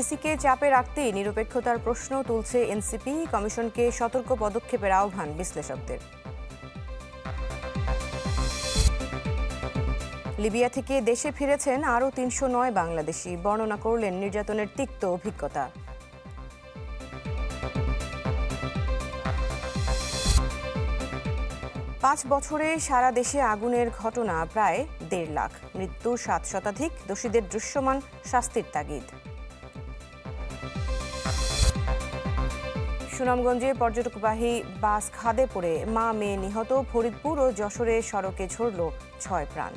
ইসিকে চাপে রাখতেই নিরপেক্ষতার প্রশ্ন তুলছে এনসিপি। কমিশনকে সতর্ক পদক্ষেপের আহ্বান বিশ্লেষকদের। লিবিয়া থেকে দেশে ফিরেছেন আরও তিনশো নয় বাংলাদেশি। বর্ণনা করলেন নির্যাতনের তিক্ত অভিজ্ঞতা। পাঁচ বছরে সারা দেশে আগুনের ঘটনা, প্রায় দেড় লাখ। মৃত্যু সাত শতাধিক দোষীদের দৃশ্যমান শাস্তির তাগিদ। সুনামগঞ্জে পর্যটকবাহী বাস খাদে পড়ে মা মেয়ে নিহত। ফরিদপুর ও যশোরে সড়কে ঝরল ছয় প্রাণ।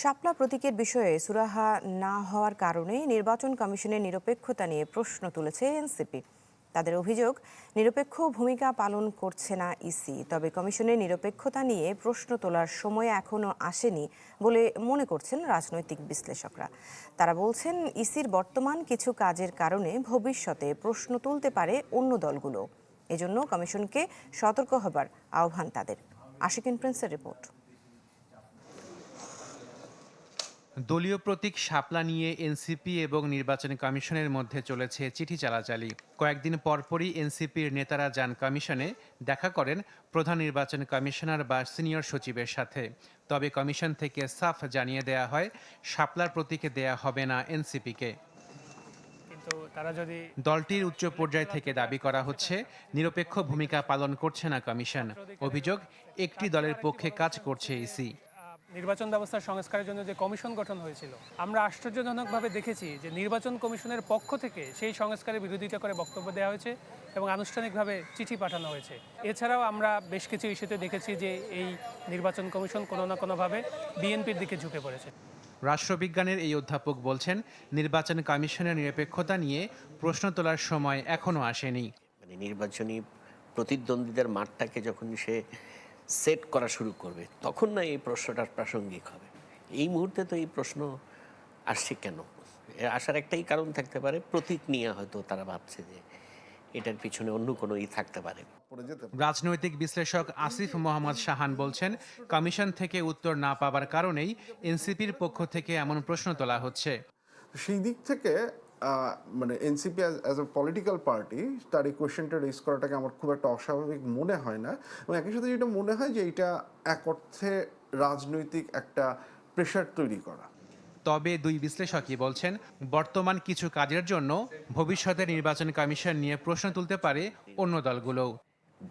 শাপলা প্রতীকের বিষয়ে সুরাহা না হওয়ার কারণে নির্বাচন কমিশনের নিরপেক্ষতা নিয়ে প্রশ্ন তুলেছে এনসিপি। তাদের অভিযোগ, নিরপেক্ষ ভূমিকা পালন করছে না ইসি। তবে কমিশনের নিরপেক্ষতা নিয়ে প্রশ্ন তোলার সময় এখনও আসেনি বলে মনে করছেন রাজনৈতিক বিশ্লেষকরা। তারা বলছেন, ইসির বর্তমান কিছু কাজের কারণে ভবিষ্যতে প্রশ্ন তুলতে পারে অন্য দলগুলো। এজন্য কমিশনকে সতর্ক হবার আহ্বান তাদের। আশিকিন প্রিন্সের রিপোর্ট। দলীয় প্রতীক শাপলা নিয়ে এনসিপি এবং নির্বাচন কমিশনের মধ্যে চলেছে চিঠি চালাচালি। কয়েকদিন পরপরই এনসিপির নেতারা যান কমিশনে দেখা করেন প্রধান নির্বাচন কমিশনার বা সিনিয়র সচিবের সাথে। তবে কমিশন থেকে সাফ জানিয়ে দেয়া হয় শাপলার প্রতীকে দেয়া হবে না এনসিপিকে। দলটির উচ্চ পর্যায় থেকে দাবি করা হচ্ছে নিরপেক্ষ ভূমিকা পালন করছে না কমিশন। অভিযোগ একটি দলের পক্ষে কাজ করছে ইসি। নির্বাচন ব্যবস্থার সংস্কারের জন্য যে কমিশন গঠন হয়েছিল আমরা আশ্চর্যজনকভাবে দেখেছি যে নির্বাচন কমিশনের পক্ষ থেকে সেই সংস্কারের বিরোধিতা করে বক্তব্য দেওয়া হয়েছে এবং আনুষ্ঠানিকভাবে চিঠি পাঠানো হয়েছে। এছাড়াও আমরা বেশ কিছু ইস্যুতে দেখেছি যে এই নির্বাচন কমিশন কোনো না কোনোভাবে বিএনপির দিকে ঝুঁকে পড়েছে। রাষ্ট্রবিজ্ঞানের এই অধ্যাপক বলছেন নির্বাচন কমিশনের নিরপেক্ষতা নিয়ে প্রশ্ন তোলার সময় এখনও আসেনি। মানে নির্বাচনী প্রতিদ্বন্দ্বীদের মাঠটাকে যখন সে সেট করা শুরু করবে তখন না এই প্রশ্নটা প্রাসঙ্গিক হবে। এই মুহূর্তে তো এই প্রশ্ন আসছে কেন? আসার একটাই কারণ থাকতে পারে প্রতীক নিয়ে হয়তো তারা ভাবছে যে এটার পিছনে অন্য কোনো ই থাকতে পারে। রাজনৈতিক বিশ্লেষক আসিফ মোহাম্মদ শাহান বলছেন কমিশন থেকে উত্তর না পাবার কারণেই এনসিপির পক্ষ থেকে এমন প্রশ্ন তোলা হচ্ছে। সেই দিক থেকে মানে NCP as a political party তার এই কোয়েশ্চেনটা রেজ করাটাকে আমার খুব একটা অস্বাভাবিক মনে হয় না। এবং একই সাথে যেটা মনে হয় যে এটা এক অর্থে রাজনৈতিক একটা প্রেশার তৈরি করা। তবে দুই বিশ্লেষকই বলছেন বর্তমান কিছু কাজের জন্য ভবিষ্যতে নির্বাচন কমিশন নিয়ে প্রশ্ন তুলতে পারে অন্য দলগুলোও।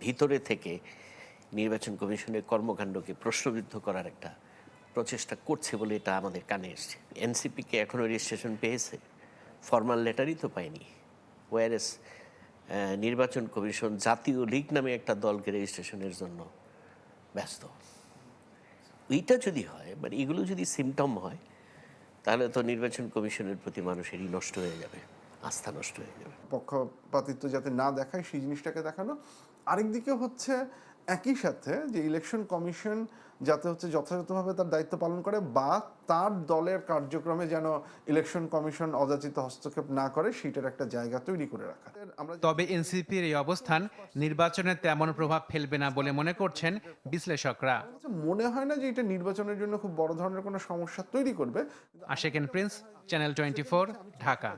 ভিতরে থেকে নির্বাচন কমিশনের কর্মকাণ্ডকে প্রশ্নবিদ্ধ করার একটা প্রচেষ্টা করছে বলে এটা আমাদের কানে এসছে। এনসিপিকে এখনও রেজিস্ট্রেশন পেয়েছে? ফর্মাল লেটারই তো পায়নি ওয়ারএস নির্বাচন কমিশন জাতীয় লীগ নামে একটা দলকে রেজিস্ট্রেশনের জন্য ব্যস্ত। এইটা যদি হয় মানে এগুলো যদি সিমটম হয়, তাহলে তো নির্বাচন কমিশনের প্রতি মানুষেরই নষ্ট হয়ে যাবে, আস্থা নষ্ট হয়ে যাবে। পক্ষপাতিত্ব যাতে না দেখায়, সেই জিনিসটাকে দেখানো। আরেকদিকে হচ্ছে একই সাথে যে ইলেকশন কমিশন যাতে হচ্ছে যথাযথভাবে তার দায়িত্ব পালন করে বা তার দলের কার্যক্রমে যেন ইলেকশন কমিশন অযাচিত হস্তক্ষেপ না করে সেটার একটা জায়গা তৈরি করে রাখা। আমরা তবে এনসিপির এই অবস্থান নির্বাচনে তেমন প্রভাব ফেলবে না বলে মনে করছেন বিশ্লেষকরা। আমার মনে হয় না যে এটা নির্বাচনের জন্য খুব বড় ধরনের কোনো সমস্যা তৈরি করবে? Asheken Prince channel twenty Dhaka.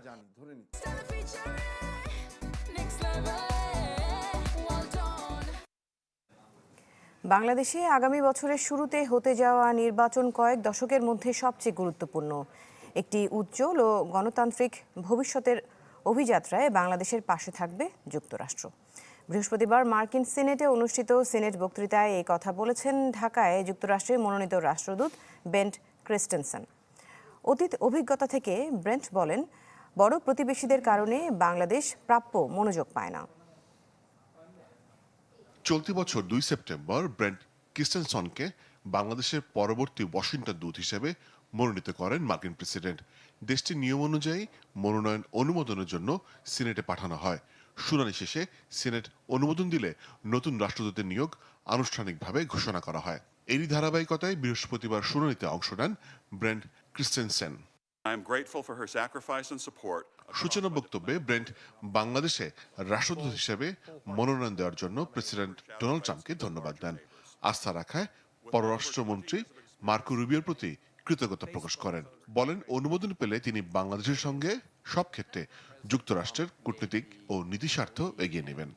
বাংলাদেশে আগামী বছরের শুরুতে হতে যাওয়া নির্বাচন কয়েক দশকের মধ্যে সবচেয়ে গুরুত্বপূর্ণ। একটি উজ্জ্বল ও গণতান্ত্রিক ভবিষ্যতের অভিযাত্রায় বাংলাদেশের পাশে থাকবে যুক্তরাষ্ট্র। বৃহস্পতিবার মার্কিন সিনেটে অনুষ্ঠিত সিনেট বক্তৃতায় এই কথা বলেছেন ঢাকায় যুক্তরাষ্ট্রের মনোনীত রাষ্ট্রদূত বেন্ট ক্রিস্টেনসন। অতীত অভিজ্ঞতা থেকে ব্রেন্ট বলেন, বড় প্রতিবেশীদের কারণে বাংলাদেশ প্রাপ্য মনোযোগ পায় না। চলতি বছর দুই সেপ্টেম্বর ব্রেন্ট ক্রিস্টেনসনকে বাংলাদেশের পরবর্তী ওয়াশিংটন দূত হিসেবে মনোনীত করেন মার্কিন প্রেসিডেন্ট। দেশটির নিয়ম অনুযায়ী মনোনয়ন অনুমোদনের জন্য সিনেটে পাঠানো হয়। শুনানি শেষে সিনেট অনুমোদন দিলে নতুন রাষ্ট্রদূতের নিয়োগ আনুষ্ঠানিকভাবে ঘোষণা করা হয়। এরই ধারাবাহিকতায় বৃহস্পতিবার শুনানিতে অংশ নেন Brent Christensen I am grateful for her sacrifice and support. সূচনা বক্তব্যে ব্রেন্ট বাংলাদেশে রাষ্ট্রদূত হিসেবে মনোনয়ন দেওয়ার জন্য প্রেসিডেন্ট ডোনাল্ড ট্রাম্পকে ধন্যবাদ দেন। আস্থা রাখায় পররাষ্ট্রমন্ত্রী মার্কো রুবিওর প্রতি কৃতজ্ঞতা প্রকাশ করেন। বলেন অনুমোদন পেলে তিনি বাংলাদেশের সঙ্গে সব ক্ষেত্রে যুক্তরাষ্ট্রের কূটনীতিক ও নীতি স্বার্থ এগিয়ে নেবেন।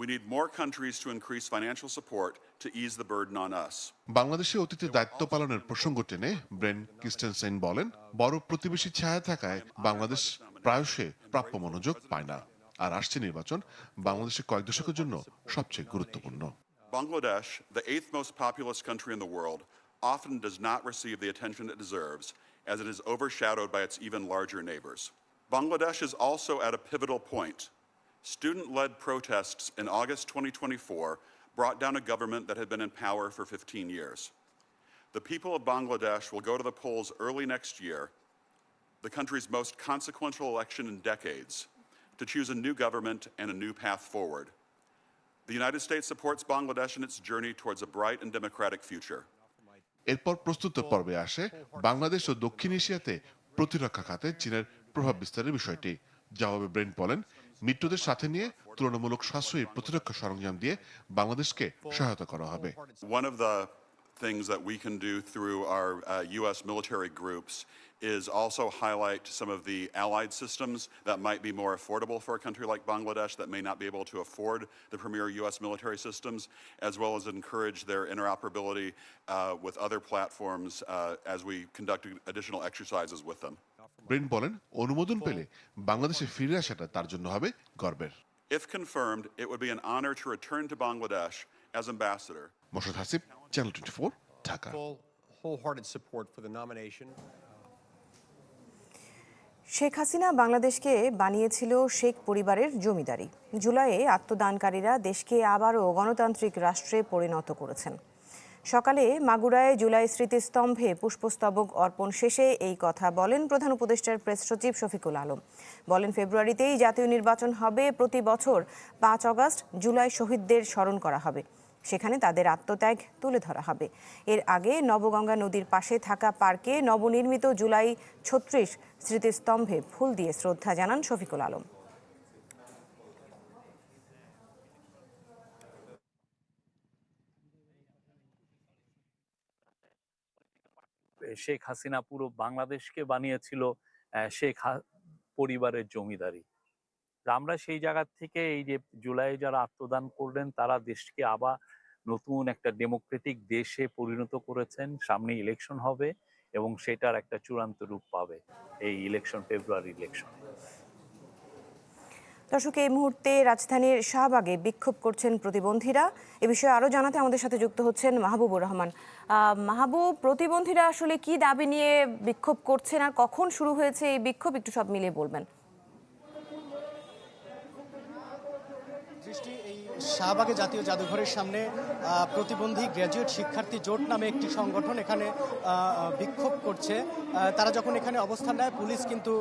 We need more countries to increase financial support to ease the burden on us. বাংলাদেশে অতীতে দায়িত্ব পালনের প্রসঙ্গ টেনে ব্রেন ক্রিস্টেনসেন বলেন বড় প্রতিবেশী ছায়া থাকায় বাংলাদেশ প্রায়শই প্রাপ্য মনোযোগ পায় না আর আসছে নির্বাচন বাংলাদেশের কয়েক দশকের জন্য সবচেয়ে গুরুত্বপূর্ণ Bangladesh, the eighth most populous country in the world, often does not receive the attention it deserves as it is overshadowed by its even larger neighbors. Bangladesh is also at a pivotal point. Student led protests in August 2024 brought down a government that had been in power for 15 years. The people of Bangladesh will go to the polls early next year, the country's most consequential election in decades, to choose a new government and a new path forward. The United States supports Bangladesh in its journey towards a bright and democratic future. এরপর প্রস্তুত পর্বে আসে বাংলাদেশ ও দক্ষিণ এশিয়াতে প্রতিরক্ষা খাতে চীনের প্রভাব বিস্তারের বিষয়টি জবাবে ব্রেন বলেন মিত্রদের সাথে নিয়ে তুলনামূলক সাশ্রয়ী প্রতিরক্ষা সরঞ্জাম দিয়ে বাংলাদেশকে সহায়তা করা হবে One of the things that we can do through our uh, U.S. military groups is also highlight some of the allied systems that might be more affordable for a country like Bangladesh that may not be able to afford the premier U.S. military systems, as well as encourage their interoperability uh, with other platforms uh, as we conduct additional exercises with them. Brain বলেন অনুমোদন পেলে বাংলাদেশে ফিরে আসাটা তার জন্য হবে গর্বের If confirmed, it would be an honor to return to Bangladesh as ambassador. Moshad Hasib Channel twenty Dhaka full wholehearted support for the nomination. Sheikh Hasina বাংলাদেশকে বানিয়েছিল শেখ পরিবারের জমিদারি। জুলাইয়ে আত্মদানকারীরা দেশকে আবারও গণতান্ত্রিক রাষ্ট্রে পরিণত করেছেন। সকালে মাগুরায় জুলাই স্মৃতিস্তম্ভে পুষ্পস্তবক অর্পণ শেষে এই কথা বলেন প্রধান উপদেষ্টার প্রেস সচিব শফিকুল আলম। বলেন ফেব্রুয়ারিতেই জাতীয় নির্বাচন হবে প্রতি বছর পাঁচ অগস্ট জুলাই শহীদদের স্মরণ করা হবে। সেখানে তাদের আত্মত্যাগ তুলে ধরা হবে। এর আগে নবগঙ্গা নদীর পাশে থাকা পার্কে নবনির্মিত জুলাই ছত্রিশ স্মৃতিস্তম্ভে ফুল দিয়ে শ্রদ্ধা জানান শফিকুল আলম। শেখ হাসিনা পুরো বাংলাদেশকে বানিয়েছিল শেখ পরিবারের জমিদারি। আমরা সেই জায়গা থেকে এই যে জুলাই যারা আত্মদান করলেন, তারা দেশকে আবার নতুন একটা ডেমোক্রেটিক দেশে পরিণত করেছেন। সামনে ইলেকশন হবে এবং সেটার একটা চূড়ান্ত রূপ পাবে এই ইলেকশন ফেব্রুয়ারি ইলেকশন দর্শক, এই মুহূর্তে রাজধানীর শাহবাগে বিক্ষোভ করছেন প্রতিবন্ধীরা। এ বিষয়ে আরও জানাতে আমাদের সাথে যুক্ত হচ্ছেন মাহবুবুর রহমান। মাহবুব, প্রতিবন্ধীরা আসলে কি দাবি নিয়ে বিক্ষোভ করছেন আর কখন শুরু হয়েছে এই বিক্ষোভ? একটু সব মিলিয়ে বলবেন দৃষ্টি এই শাহবাগে জাতীয় জাদুঘরের সামনে প্রতিবন্ধী গ্র্যাজুয়েট শিক্ষার্থী জোট নামে একটি সংগঠন এখানে বিক্ষোভ করছে। তারা যখন এখানে অবস্থান নেয়, পুলিশ কিন্তু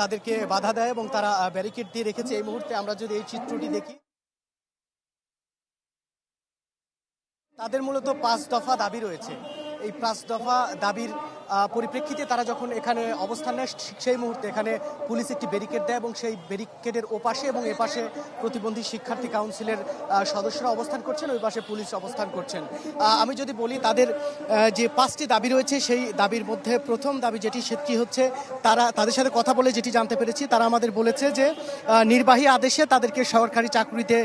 তাদেরকে বাধা দেয় এবং তারা ব্যারিকেড দিয়ে রেখেছে। এই মুহূর্তে আমরা যদি এই চিত্রটি দেখি, তাদের মূলত পাঁচ দফা দাবি রয়েছে। এই পাঁচ দফা দাবির পরিপ্রেক্ষিতে তারা যখন এখানে অবস্থান নেয় সেই মুহূর্তে এখানে পুলিশ একটি ব্যারিকেড দেয় এবং সেই ব্যারিকেডের ওপাশে এবং এপাশে প্রতিবন্ধী শিক্ষার্থী কাউন্সিলের সদস্যরা অবস্থান করছেন ওই পাশে পুলিশ অবস্থান করছেন। আমি যদি বলি তাদের যে পাঁচটি দাবি রয়েছে সেই দাবির মধ্যে প্রথম দাবি যেটি সেটি হচ্ছে তারা তাদের সাথে কথা বলে যেটি জানতে পেরেছি তারা আমাদের বলেছে যে নির্বাহী আদেশে তাদেরকে সরকারি চাকরিতে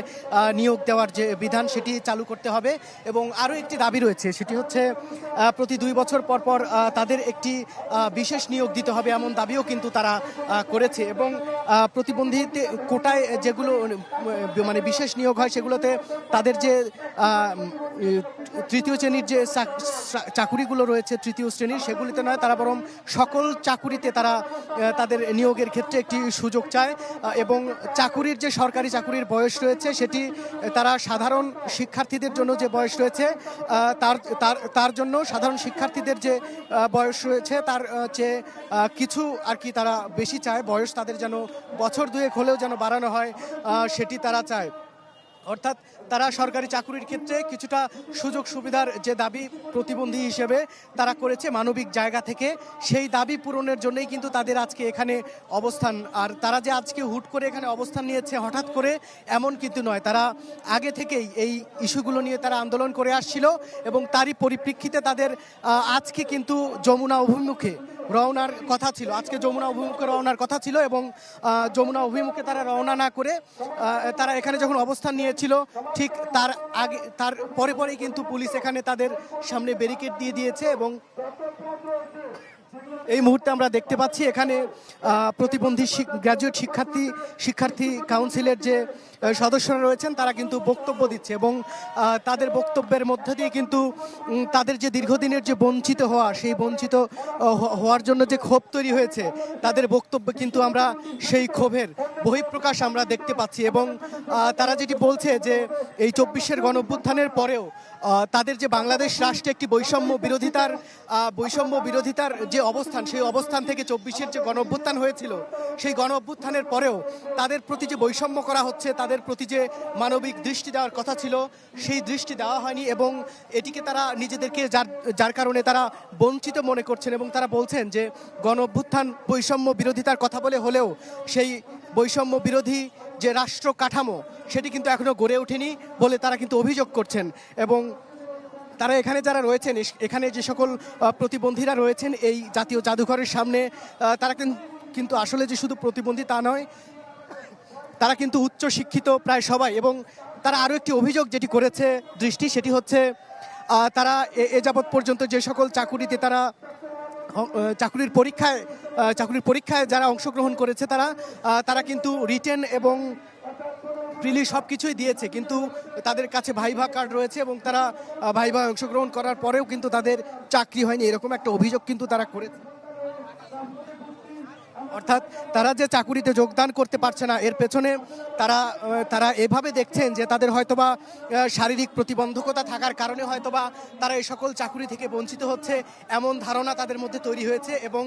নিয়োগ দেওয়ার যে বিধান সেটি চালু করতে হবে। এবং আরও একটি দাবি রয়েছে সেটি হচ্ছে প্রতি দুই বছর পর পর আহ, তাদের একটি বিশেষ নিয়োগ দিতে হবে এমন দাবিও কিন্তু তারা করেছে এবং প্রতিবন্ধী কোটায় যেগুলো মানে বিশেষ নিয়োগ হয় সেগুলোতে তাদের যে তৃতীয় শ্রেণির যে চাকুরিগুলো রয়েছে তৃতীয় শ্রেণির সেগুলিতে নয় তারা বরং সকল চাকুরিতে তারা তাদের নিয়োগের ক্ষেত্রে একটি সুযোগ চায় এবং চাকুরির যে সরকারি চাকুরির বয়স রয়েছে সেটি তারা সাধারণ শিক্ষার্থীদের জন্য যে বয়স রয়েছে তার তার জন্য সাধারণ শিক্ষার্থীদের যে আহ, বয়স রয়েছে, তার চেয়ে কিছু আর কি তারা বেশি চায়। বয়স তাদের যেন বছর দুয়েক হলেও যেন বাড়ানো হয় সেটি তারা চায়। অর্থাৎ তারা সরকারি চাকুরির ক্ষেত্রে কিছুটা সুযোগ সুবিধার যে দাবি প্রতিবন্ধী হিসেবে তারা করেছে মানবিক জায়গা থেকে, সেই দাবি পূরণের জন্যই কিন্তু তাদের আজকে এখানে অবস্থান। আর তারা যে আজকে হুট করে এখানে অবস্থান নিয়েছে, হঠাৎ করে এমন কিন্তু নয়। তারা আগে থেকেই এই ইস্যুগুলো নিয়ে তারা আন্দোলন করে আসছিল এবং তারই পরিপ্রেক্ষিতে তাদের আজকে কিন্তু যমুনা অভিমুখে রওনার কথা ছিল। আজকে যমুনা অভিমুখে রওনার কথা ছিল এবং যমুনা অভিমুখে তারা রওনা না করে তারা এখানে যখন অবস্থান নিয়েছিল, ঠিক তার আগে, তার পরে পরেই কিন্তু পুলিশ এখানে তাদের সামনে ব্যারিকেড দিয়ে দিয়েছে এবং এই মুহূর্তে আমরা দেখতে পাচ্ছি এখানে প্রতিবন্ধী গ্র্যাজুয়েট শিক্ষার্থী শিক্ষার্থী কাউন্সিলের যে সদস্যরা রয়েছেন, তারা কিন্তু বক্তব্য দিচ্ছে এবং তাদের বক্তব্যের মধ্যে দিয়ে কিন্তু তাদের যে দীর্ঘদিনের যে বঞ্চিত হওয়া, সেই বঞ্চিত হওয়ার জন্য যে ক্ষোভ তৈরি হয়েছে, তাদের বক্তব্য কিন্তু আমরা সেই ক্ষোভের বহিঃপ্রকাশ আমরা দেখতে পাচ্ছি এবং তারা যেটি বলছে যে এই চব্বিশের গণঅভ্যুত্থানের পরেও তাদের যে বাংলাদেশ রাষ্ট্রে একটি বৈষম্য বিরোধিতার বৈষম্য বিরোধিতার যে অবস্থান, সেই অবস্থান থেকে চব্বিশের যে গণ অভ্যুত্থান হয়েছিল, সেই গণ অভ্যুত্থানের পরেও তাদের প্রতি যে বৈষম্য করা হচ্ছে, তাদের প্রতি যে মানবিক দৃষ্টি দেওয়ার কথা ছিল, সেই দৃষ্টি দেওয়া হয়নি এবং এটিকে তারা নিজেদেরকে যার যার কারণে তারা বঞ্চিত মনে করছেন এবং তারা বলছেন যে গণ অভ্যুত্থান বৈষম্য বিরোধিতার কথা বলে হলেও সেই বৈষম্য বিরোধী যে রাষ্ট্র কাঠামো, সেটি কিন্তু এখনও গড়ে ওঠেনি বলে তারা কিন্তু অভিযোগ করছেন এবং তারা এখানে যারা রয়েছেন এখানে যে সকল প্রতিবন্ধীরা রয়েছেন, এই জাতীয় জাদুঘরের সামনে তারা কিন- কিন্তু আসলে যে শুধু প্রতিবন্ধী তা নয় তারা কিন্তু উচ্চ শিক্ষিত প্রায় সবাই এবং তারা আরও একটি অভিযোগ যেটি করেছে দৃষ্টি, সেটি হচ্ছে তারা এ- যাবৎ পর্যন্ত যে সকল চাকুরিতে তারা চাকুরির পরীক্ষায় চাকুরির পরীক্ষায় যারা অংশগ্রহণ করেছে তারা তারা কিন্তু রিটেন এবং প্রিলি সব কিছুই দিয়েছে। কিন্তু তাদের কাছে ভাইভা কার্ড রয়েছে এবং তারা ভাইভা অংশগ্রহণ করার পরেও কিন্তু তাদের চাকরি হয়নি। এরকম একটা অভিযোগ কিন্তু তারা করেছে। অর্থাৎ তারা যে চাকুরিতে যোগদান করতে পারছে না, এর পেছনে তারা তারা এভাবে দেখছেন যে তাদের হয়তোবা শারীরিক প্রতিবন্ধকতা থাকার কারণে হয়তোবা তারা এই সকল চাকুরি থেকে বঞ্চিত হচ্ছে এমন ধারণা তাদের মধ্যে তৈরি হয়েছে এবং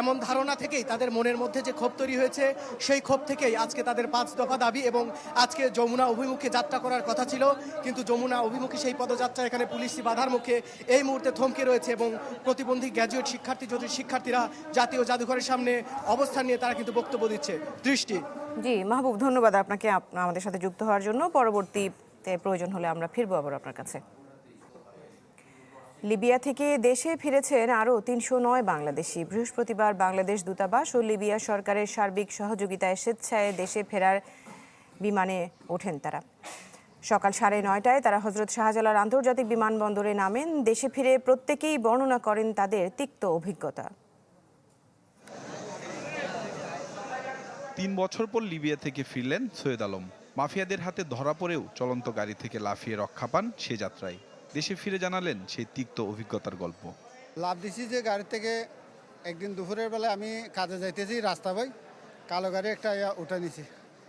এমন ধারণা থেকেই তাদের মনের মধ্যে যে ক্ষোভ তৈরি হয়েছে, সেই ক্ষোভ থেকেই আজকে তাদের পাঁচ দফা দাবি এবং আজকে যমুনা অভিমুখে যাত্রা করার কথা ছিল। কিন্তু যমুনা অভিমুখে সেই পদযাত্রা এখানে পুলিশি বাধার মুখে এই মুহূর্তে থমকে রয়েছে এবং প্রতিবন্ধী গ্র্যাজুয়েট শিক্ষার্থী যদি শিক্ষার্থীরা জাতীয় জাদুঘরের সামনে অবস্থান নিয়ে তারা কিন্তু বক্তব্য দিচ্ছে। দৃষ্টি। জি, মাহবুব, ধন্যবাদ আপনাকে আপ- আমাদের সাথে যুক্ত হওয়ার জন্য। পরবর্তীতে প্রয়োজন হলে আমরা ফিরবো আবার আপনার কাছে। লিবিয়া থেকে দেশে ফিরেছেন আরও তিনশো নয় বাংলাদেশি। বৃহস্পতিবার বাংলাদেশ দূতাবাস ও লিবিয়া সরকারের সার্বিক সহযোগিতায় স্বেচ্ছায় দেশে ফেরার বিমানে ওঠেন তারা। সকাল সাড়ে নয়টায় তারা হজরত শাহজালাল আন্তর্জাতিক বিমানবন্দরে নামেন। দেশে ফিরে প্রত্যেকেই বর্ণনা করেন তাদের তিক্ত অভিজ্ঞতা। তিন বছর পর লিবিয়া থেকে ফিরলেন সৈয়দ আলম। মাফিয়াদের হাতে ধরা পড়েও চলন্ত গাড়ি থেকে লাফিয়ে রক্ষা পান সে যাত্রায়। দেশে ফিরে জানালেন সেই তিক্ত অভিজ্ঞতার গল্প। লাভ দিছি যে গাড়ি থেকে একদিন দুপুরের বেলা আমি কাজে যাইতেছি রাস্তা বই কালো গাড়ি একটা ইয়া উঠে নিছি।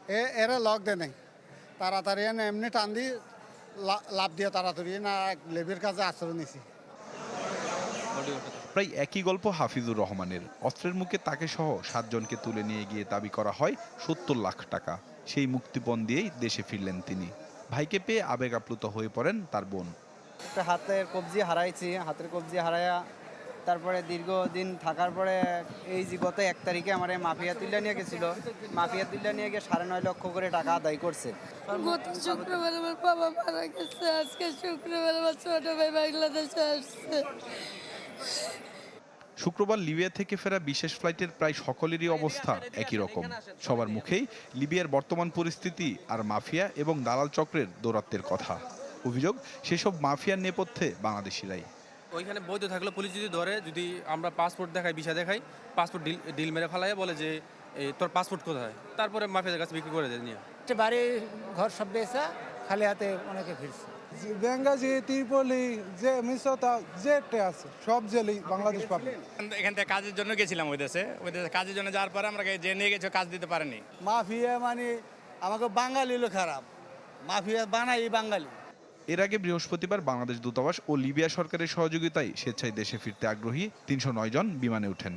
এ এরা লক দেয় নাই। তাড়াতাড়ি এনে এমনি টান দি লা- লাভ দিয়ে তাড়াতাড়ি না লেবের কাছে আশ্রয় নিছি। প্রায় একই গল্প হাফিজুর রহমানের। অস্ত্রের মুখে তাকে সহ সাতজনকে তুলে নিয়ে গিয়ে দাবি করা হয় সত্তর লাখ টাকা। সেই মুক্তিপণ দিয়েই দেশে ফিরলেন তিনি। ভাইকে পেয়ে আবেগ আপ্লুত হয়ে পড়েন তার বোন। একটা হাতের কবজি হারাইছি। হাতের কবজি হারাইয়া তারপরে দীর্ঘদিন থাকার পরে এই যে গত এক তারিখে আমার মাফিয়া তুল্লা নিয়ে গেছিল। মাফিয়া তুল্লা নিয়ে গিয়ে সাড়ে নয় লক্ষ করে টাকা আদায় করছে। গত শুক্রবার আমার বাবা মারা গেছে। আজকে শুক্রবার আমার ছোট ভাই বাংলাদেশে আসছে। শুক্রবার লিবিয়া থেকে ফেরা বিশেষ ফ্লাইটের প্রায় সকলেরই অবস্থা একই রকম। সবার মুখেই লিবিয়ার বর্তমান পরিস্থিতি আর মাফিয়া এবং দালাল চক্রের দৌরাত্মের কথা। অভিযোগ সেসব মাফিয়ার নেপথ্যে বাংলাদেশিরাই। ওইখানে বৈধ থাকলে পুলিশ যদি ধরে যদি আমরা পাসপোর্ট দেখাই ভিসা দেখাই পাসপোর্ট ডিল ডিল মেরে ফেলাই বলে যে তোর পাসপোর্ট কোথায়? তারপরে মাফিয়াদের কাছে বিক্রি করে দেয় নিয়ে। বাড়ি ঘর সব বেসা খালি হাতে অনেকে ফিরছে। বেঙ্গাজি ত্রিপলি যে মিশোতা যেটা আছে সব জেলেই বাংলাদেশ পাবে। এখান থেকে কাজের জন্য গেছিলাম ওই দেশে। ওই দেশে কাজের জন্য যাওয়ার পরে আমরা যে নিয়ে গেছে কাজ দিতে পারেনি। মাফিয়া মানে আমাকে বাঙালি হলো খারাপ। মাফিয়া বানাই বাঙালি। এর আগে বৃহস্পতিবার বাংলাদেশ দূতাবাস ও লিবিয়া সরকারের সহযোগিতায় স্বেচ্ছায় দেশে ফিরতে আগ্রহী তিনশো নয় জন বিমানে ওঠেন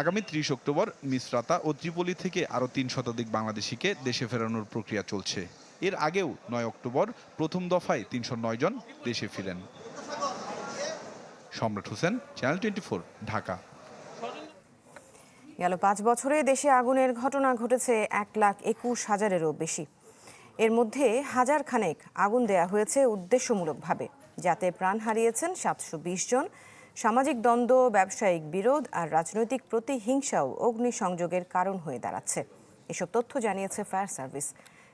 আগামী ত্রিশ অক্টোবর মিসরাতা ও ত্রিপলি থেকে আরও তিন শতাধিক বাংলাদেশিকে দেশে ফেরানোর প্রক্রিয়া চলছে। এর আগেও নয় অক্টোবর প্রথম দফায় তিনশো নয় জন দেশে ফিরেন। সম্রাট হোসেন চ্যানেল টোয়েন্টি ঢাকা। গেল পাঁচ বছরে দেশে আগুনের ঘটনা ঘটেছে এক লাখ একুশ হাজারেরও বেশি। এর মধ্যে হাজার খানেক আগুন দেয়া হয়েছে উদ্দেশ্যমূলকভাবে, যাতে প্রাণ হারিয়েছেন সাতশো বিশ জন। সামাজিক দ্বন্দ্ব, ব্যবসায়িক বিরোধ আর রাজনৈতিক প্রতিহিংসাও অগ্নিসংযোগের কারণ হয়ে দাঁড়াচ্ছে। এসব তথ্য জানিয়েছে ফায়ার সার্ভিস।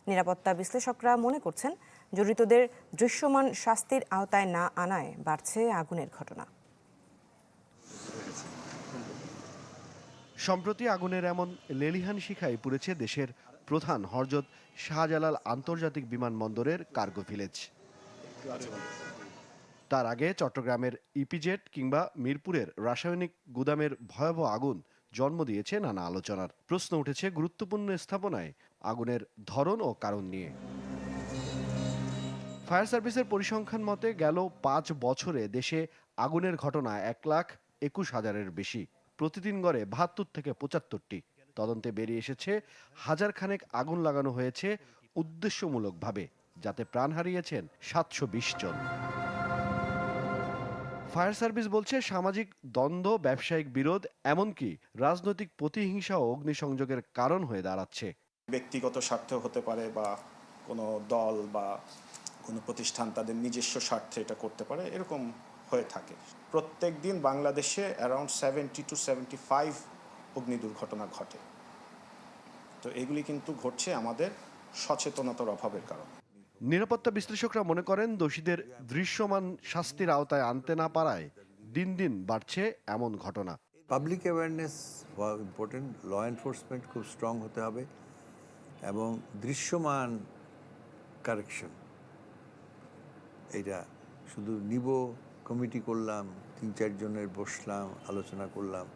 নিরাপত্তা বিশ্লেষকরা মনে করছেন জড়িতদের দৃশ্যমান শাস্তির আওতায় না আনায় বাড়ছে আগুনের ঘটনা। সম্প্রতি আগুনের এমন লেলিহান শিখায় পুড়েছে দেশের প্রধান হরজত শাহজালাল আন্তর্জাতিক বিমানবন্দরের কার্গো ভিলেজ। তার আগে চট্টগ্রামের ইপিজেট কিংবা মিরপুরের রাসায়নিক গুদামের ভয়াবহ আগুন জন্ম দিয়েছে নানা আলোচনার। প্রশ্ন উঠেছে গুরুত্বপূর্ণ স্থাপনায় আগুনের ধরন ও কারণ নিয়ে। ফায়ার সার্ভিসের পরিসংখ্যান মতে গেল পাঁচ বছরে দেশে আগুনের ঘটনা এক লাখ একুশ হাজারের বেশি। প্রতিদিন গড়ে বাহাত্তর থেকে পঁচাত্তরটি। তদন্তে বেরিয়ে এসেছে হাজার খানেক আগুন লাগানো হয়েছে উদ্দেশ্যমূলকভাবে, যাতে প্রাণ হারিয়েছেন সাতশো বিশ জন। ফায়ার সার্ভিস বলছে সামাজিক দ্বন্দ্ব, ব্যবসায়িক বিরোধ, এমনকি রাজনৈতিক প্রতিহিংসা ও অগ্নিসংযোগের কারণ হয়ে দাঁড়াচ্ছে। ব্যক্তিগত স্বার্থ হতে পারে বা কোনো দল বা কোনো প্রতিষ্ঠান তাদের নিজস্ব স্বার্থে এটা করতে পারে এরকম হয়ে থাকে। প্রত্যেক দিন বাংলাদেশে around seventy two seventy five অগ্নি দুর্ঘটনা ঘটে। তো এগুলি কিন্তু ঘটছে আমাদের সচেতনতার অভাবের কারণে। নিরাপত্তা বিশ্লেষকরা মনে করেন দোষীদের দৃশ্যমান শাস্তির আওতায় আনতে না পারায় দিন দিন বাড়ছে এমন ঘটনা। Public awareness important law enforcement খুব স্ট্রং হতে হবে। এবং দৃশ্যমান কারেকশন এটা শুধু নিব কমিটি করলাম তিন চারজনের বসলাম আলোচনা করলাম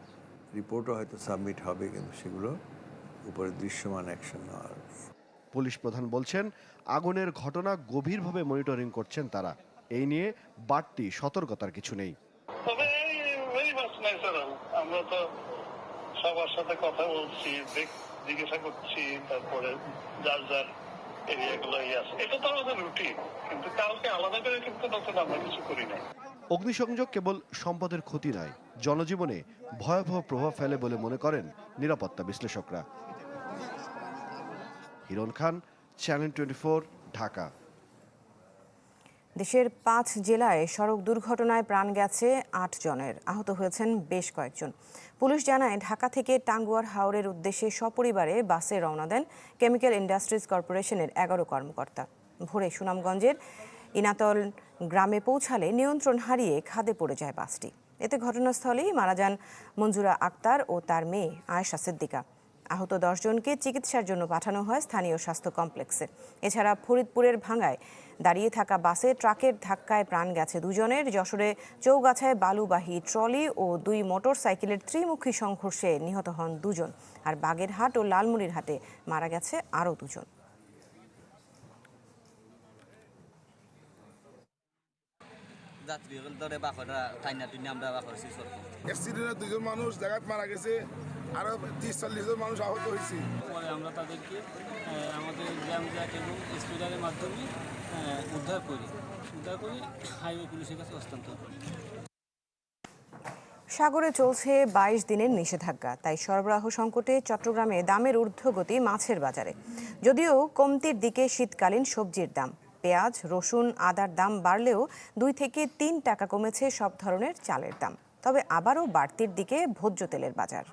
রিপোর্টও হয়তো সাবমিট হবে কিন্তু সেগুলো উপরে দৃশ্যমান অ্যাকশন নেওয়ার। পুলিশ প্রধান বলছেন আগুনের ঘটনা গভীরভাবে মনিটরিং করছেন তারা। এই নিয়ে বাড়তি সতর্কতার কিছু নেই। আমরা তো সবার সাথে কথা বলছি দেখ- জিজ্ঞাসা করছি, তারপরে যার যার আছে। এটা তো আমাদের রুটিন কিন্তু কাউকে আলাদা করে কিন্তু নতুন আমরা কিছু করি অগ্নিসংযোগ কেবল সম্পদের ক্ষতি নয়, জনজীবনে ভয়াবহ প্রভাব ফেলে বলে মনে করেন নিরাপত্তা বিশ্লেষকরা। Hiron Khan channel twenty Dhaka. দেশের পাঁচ জেলায় সড়ক দুর্ঘটনায় প্রাণ গেছে আট জনের। আহত হয়েছেন বেশ কয়েকজন। পুলিশ জানায়, ঢাকা থেকে টাঙ্গুয়ার হাওরের উদ্দেশ্যে সপরিবারে বাসে রওনা দেন কেমিক্যাল ইন্ডাস্ট্রিজ কর্পোরেশনের এগারো কর্মকর্তা। ভোরে সুনামগঞ্জের ইনাতল গ্রামে পৌঁছালে নিয়ন্ত্রণ হারিয়ে খাদে পড়ে যায় বাসটি। এতে ঘটনাস্থলেই মারা যান মঞ্জুরা আক্তার ও তার মেয়ে আয়েশা সিদ্দিকা। আহত দশজনকে চিকিৎসার জন্য পাঠানো হয় স্থানীয় স্বাস্থ্য কমপ্লেক্সে। এছাড়া ফরিদপুরের ভাঙ্গায় দাঁড়িয়ে থাকা বাসে ট্রাকের ধাক্কায় প্রাণ গেছে দুজনের। যশোরে চৌগাছায় বালুবাহী ট্রলি ও দুই মোটর সাইকেলের ত্রিমুখী সংঘর্ষে নিহত হন দুজন। আর বাগেরহাট ও লালমুড়ির হাটে মারা গেছে আরও দুজন। দুজন মানুষ জায়গায় মারা গেছে আরও তিরিশ চল্লিশ জন মানুষ আহত হয়েছে। আমরা তাদেরকে আমাদের গ্রাম জ্যাক এবং স্পিডারের মাধ্যমে উদ্ধার করি। উদ্ধার করে হাইওয়ে পুলিশের কাছে হস্তান্তর করি। সাগরে চলছে বাইশ দিনের নিষেধাজ্ঞা তাই সরবরাহ সংকটে চট্টগ্রামে দামের ঊর্ধ্বগতি মাছের বাজারে। যদিও কমতির দিকে শীতকালীন সবজির দাম পেঁয়াজ রসুন আদার দাম বাড়লেও দুই থেকে তিন টাকা কমেছে সব ধরনের চালের দাম। তবে আবারও বাড়তির দিকে ভোজ্য তেলের বাজার।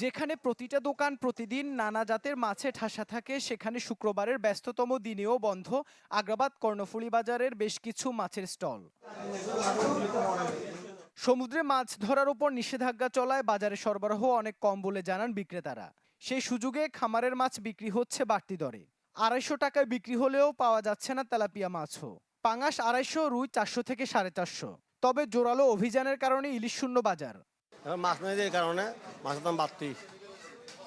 যেখানে প্রতিটা দোকান প্রতিদিন নানা জাতের মাছে ঠাসা থাকে, সেখানে শুক্রবারের ব্যস্ততম দিনেও বন্ধ। আগ্রাবাদ কর্ণফুলী বাজারের বেশ কিছু মাছের স্টল। সমুদ্রে মাছ ধরার উপর নিষেধাজ্ঞা চলায় বাজারে সরবরাহ অনেক কম বলে জানান বিক্রেতারা। সেই সুযোগে খামারের মাছ বিক্রি হচ্ছে বাড়তি দরে। আড়াইশো টাকায় বিক্রি হলেও পাওয়া যাচ্ছে না তেলাপিয়া মাছও। পাঙাশ আড়াইশো, রুই চারশো থেকে সাড়ে চারশো। তবে জোরালো অভিযানের কারণে ইলিশ শূন্য বাজার। এখন মাছ মেয়েদের কারণে মাছের দাম বাড়তি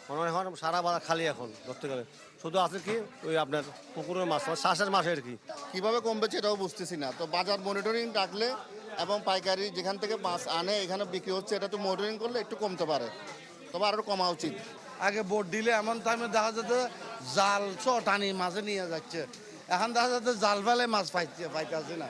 মনে হয় এখন সারা বাজার খালি এখন ধরতে গেলে। শুধু আছে কি ওই আপনার পুকুরের মাছ শ্বাসের মাছ আর কি। কীভাবে কমবে সেটাও বুঝতেছি না। তো বাজার মনিটরিং রাখলে এবং পাইকারি যেখান থেকে মাছ আনে এখানে বিক্রি হচ্ছে এটা তো মনিটরিং করলে একটু কমতে পারে। তবে আরও কমা উচিত। আগে বোট দিলে এমন টাইমে দেখা যেত জাল চ টানি মাছে নিয়ে যাচ্ছে। এখন দেখা যাচ্ছে জাল ফেলে মাছ পাইছে পাইতেছে না।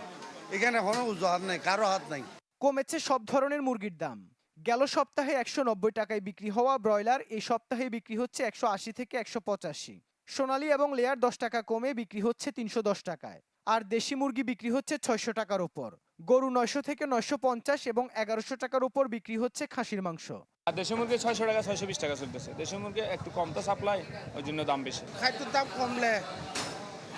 এখানে কোনো উজুহাত নেই কারও হাত নাই। কমেছে সব ধরনের মুরগির দাম। গেল সপ্তাহে একশো নব্বই টাকায় বিক্রি হওয়া ব্রয়লার এই সপ্তাহে বিক্রি হচ্ছে একশো আশি থেকে একশো পঁচাশি। সোনালী এবং লেয়ার দশ টাকা কমে বিক্রি হচ্ছে তিনশো দশ টাকায়। আর দেশি মুরগি বিক্রি হচ্ছে ছয়শো টাকার ওপর গরু নয়শো থেকে নয়শো পঞ্চাশ এবং এগারোশো টাকার উপর বিক্রি হচ্ছে খাসির মাংস। আর দেশি মুরগি ছয়শো টাকা ছয়শো বিশ টাকা চলতেছে। দেশি মুরগি একটু কম তো সাপ্লাই ওই জন্য দাম বেশি। খাদ্যের দাম কমলে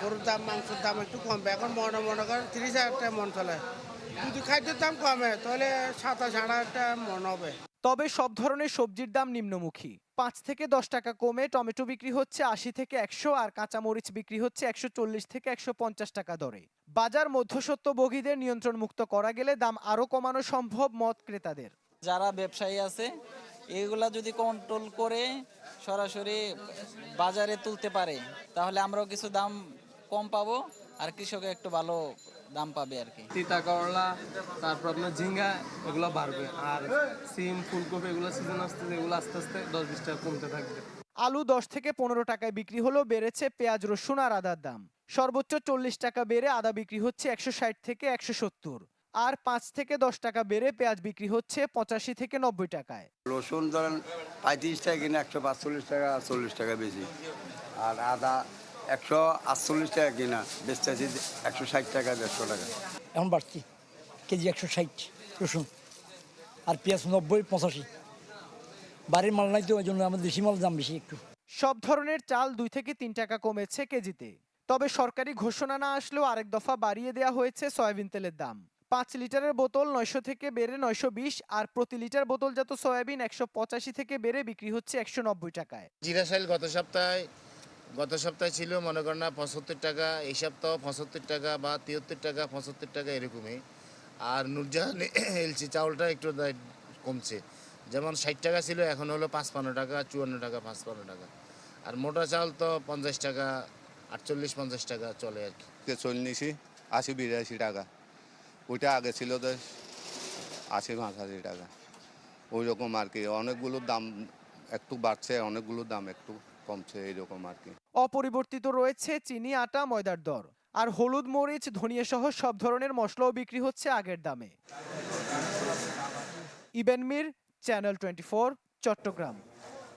গরুর দাম মাংসের দাম একটু কমবে। এখন মনে মনে করেন তিরিশ হাজার টাকা মন চলে। যদি খাদ্যের দাম কমে তাহলে সাতাশ টাকা মন হবে। তবে সব ধরনের সবজির দাম নিম্নমুখী। পাঁচ থেকে দশ টাকা কমে টমেটো বিক্রি হচ্ছে আশি থেকে একশো আর কাঁচামরিচ বিক্রি হচ্ছে একশো চল্লিশ থেকে একশো পঞ্চাশ টাকা দরে। বাজার মধ্যসত্ত্বভোগীদের নিয়ন্ত্রণ মুক্ত করা গেলে দাম আরও কমানো সম্ভব মত ক্রেতাদের। যারা ব্যবসায়ী আছে এগুলা যদি কন্ট্রোল করে সরাসরি বাজারে তুলতে পারে তাহলে আমরাও কিছু দাম কম পাবো আর কৃষকের একটু ভালো দাম পাবে আর কি। তিতা করলা তারপর আপনার ঝিঙ্গা এগুলো বাড়বে। আর সিম ফুলকপি এগুলো সিজন আসতে এগুলো আস্তে আস্তে দশ বিশ টাকা কমতে থাকবে। আলু দশ থেকে পনেরো টাকায় বিক্রি হলেও বেড়েছে পেঁয়াজ রসুন আর আদার দাম। সর্বোচ্চ চল্লিশ টাকা বেড়ে আদা বিক্রি হচ্ছে একশো ষাট থেকে একশো সত্তর। আর পাঁচ থেকে দশ টাকা বেড়ে পেঁয়াজ বিক্রি হচ্ছে পঁচাশি থেকে নব্বই টাকায়। রসুন ধরেন পঁয়ত্রিশ টাকা কিনে একশো পাঁচচল্লিশ টাকা চল্লিশ টাকা বেশি। আর আদা একশো আটচল্লিশ টাকা কিনা বেচতেছি একশো ষাট টাকা দেড়শো টাকা। এখন বাড়ছি কেজি একশো ষাট রসুন। আর পেঁয়াজ নব্বই পঁচাশি। বাড়ির মাল নাই তো ওই জন্য আমাদের দেশি মাল দাম বেশি একটু। সব ধরনের চাল দুই থেকে তিন টাকা কমেছে কেজিতে। তবে সরকারি ঘোষণা না আসলেও আরেক দফা বাড়িয়ে দেওয়া হয়েছে সয়াবিন তেলের দাম। পাঁচ লিটারের বোতল নয়শো থেকে বেড়ে নয়শো বিশ আর প্রতি লিটার বোতলজাত সয়াবিন একশো পঁচাশি থেকে বেড়ে বিক্রি হচ্ছে একশো নব্বই টাকায়। জিরা সাইল গত সপ্তাহে গত সপ্তাহে ছিল, মনে করেন না, পঁচাত্তর টাকা, এই সপ্তাহ পঁচাত্তর টাকা বা তিয়াত্তর টাকা, পঁচাত্তর টাকা এরকমই। আর নুরজাহান এলচি চাউলটা একটু কমছে। যেমন ষাট টাকা ছিল, এখন হলো পাঁচ পাঁচপান্ন টাকা, চুয়ান্ন টাকা, পাঁচপান্ন টাকা। আর মোটা চাউল তো পঞ্চাশ টাকা, আটচল্লিশ, পঞ্চাশ টাকা চলে আর কি। চল আশি, বিরাশি টাকা। ওইটা আগে ছিল তো আশি পঁচাশি টাকা। ওই রকম আর কি। অনেকগুলো দাম একটু বাড়ছে, অনেকগুলো দাম একটু কমছে, এইরকম আর কি। অপরিবর্তিত রয়েছে চিনি, আটা, ময়দার দর। আর হলুদ, মরিচ ধনিয়া সহ সব ধরনের মশলাও বিক্রি হচ্ছে আগের দামে। Eben Mir, channel twenty Chattogram.